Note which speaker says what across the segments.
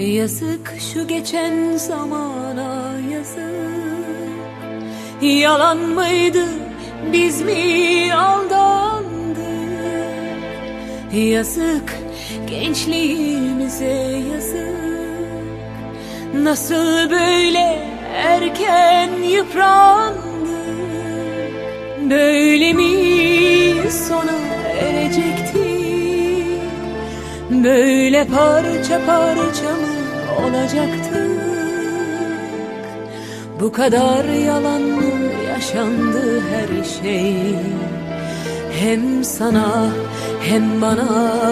Speaker 1: Yazık şu geçen zamana yazık. Yalan mıydı biz mi aldandık? Yazık gençliğimize yazık. Nasıl böyle erken yıprandık? Böyle mi sona erecekti Böyle parça parça mı olacaktık. Bu kadar yalan yaşandı her şey. Hem sana hem bana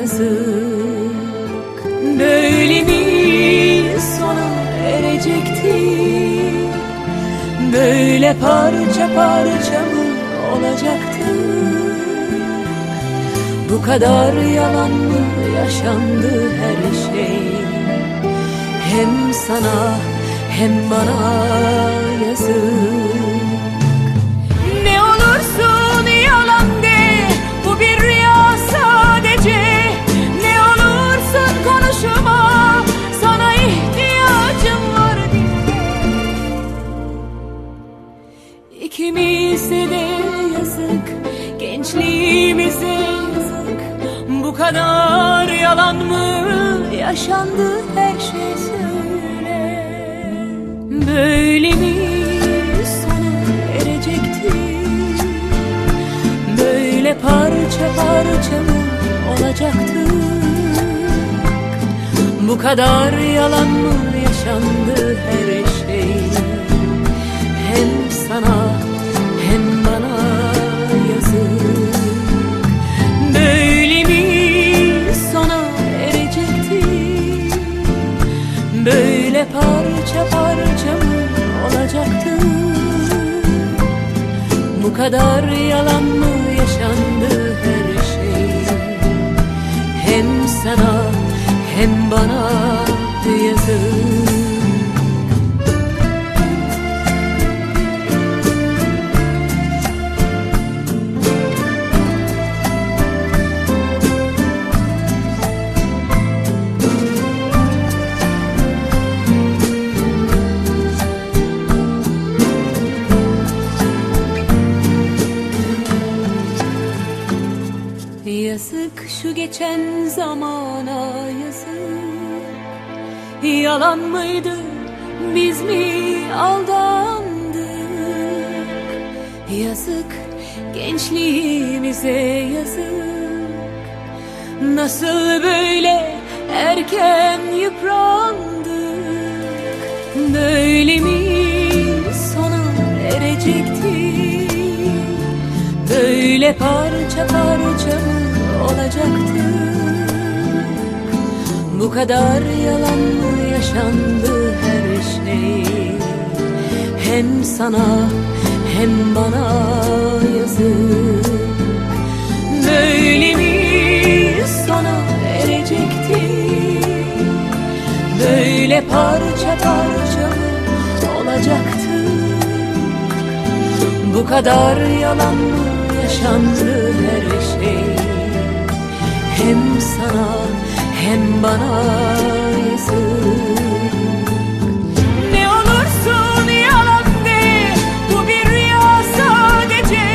Speaker 1: yazık. Böyle mi sona erecekti? Böyle parça parça mı olacaktı? Bu kadar yalan mı yaşandı her şey Hem sana hem bana yazık. Ne olursun yalan de Bu bir rüya sadece. Ne olursun konuşma Sana ihtiyacım var diye. İkimize de yazık Gençliğimize yazık. Bu kadar yalan mı Yaşandı her şey söyle. Böyle mi sona erecekti Böyle parça parça mı olacaktı? Bu kadar yalan mı yaşandı her şey? Hem sana kadar yalan mı yaşandı her şey? Hem sana hem bana yazık Yazık şu geçen zamana yazık. Yalan mıydı biz mi aldandık? Yazık gençliğimize yazık. Nasıl böyle erken yıprandık? Böyle mi sona erecekti Böyle parça parça mı olacaktı Bu kadar yalan mı yaşandı her şey? Hem sana hem bana yazık. Böyle mi sona erecekti Böyle parça parça olacaktı? Bu kadar yalan mı yaşandı Hem sana hem bana yazık. Ne olursun yalan de Bu bir rüya sadece.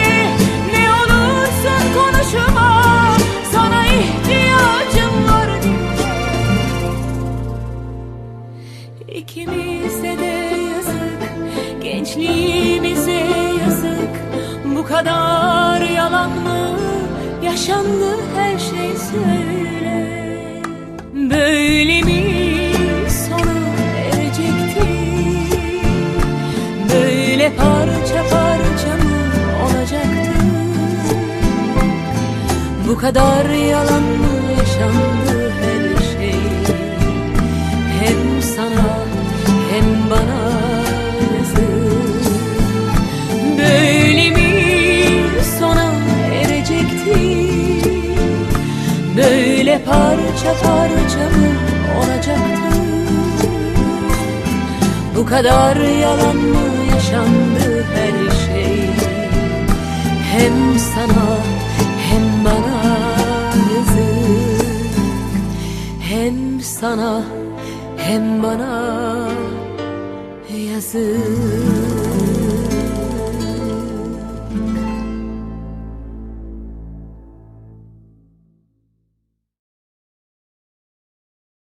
Speaker 1: Ne olursun konuşma Sana ihtiyacım var. Diye İkimize de yazık, gençliğimize yazık. Bu kadar yalan mı yaşandı her şey söyle. Böyle mi sona erecekti Böyle parça parça mı olacaktı Bu kadar yalan mı yaşandı Böyle parça parça mı olacaktı Bu kadar yalan mı yaşandı her şey? Hem sana hem bana yazık Hem sana hem bana yazık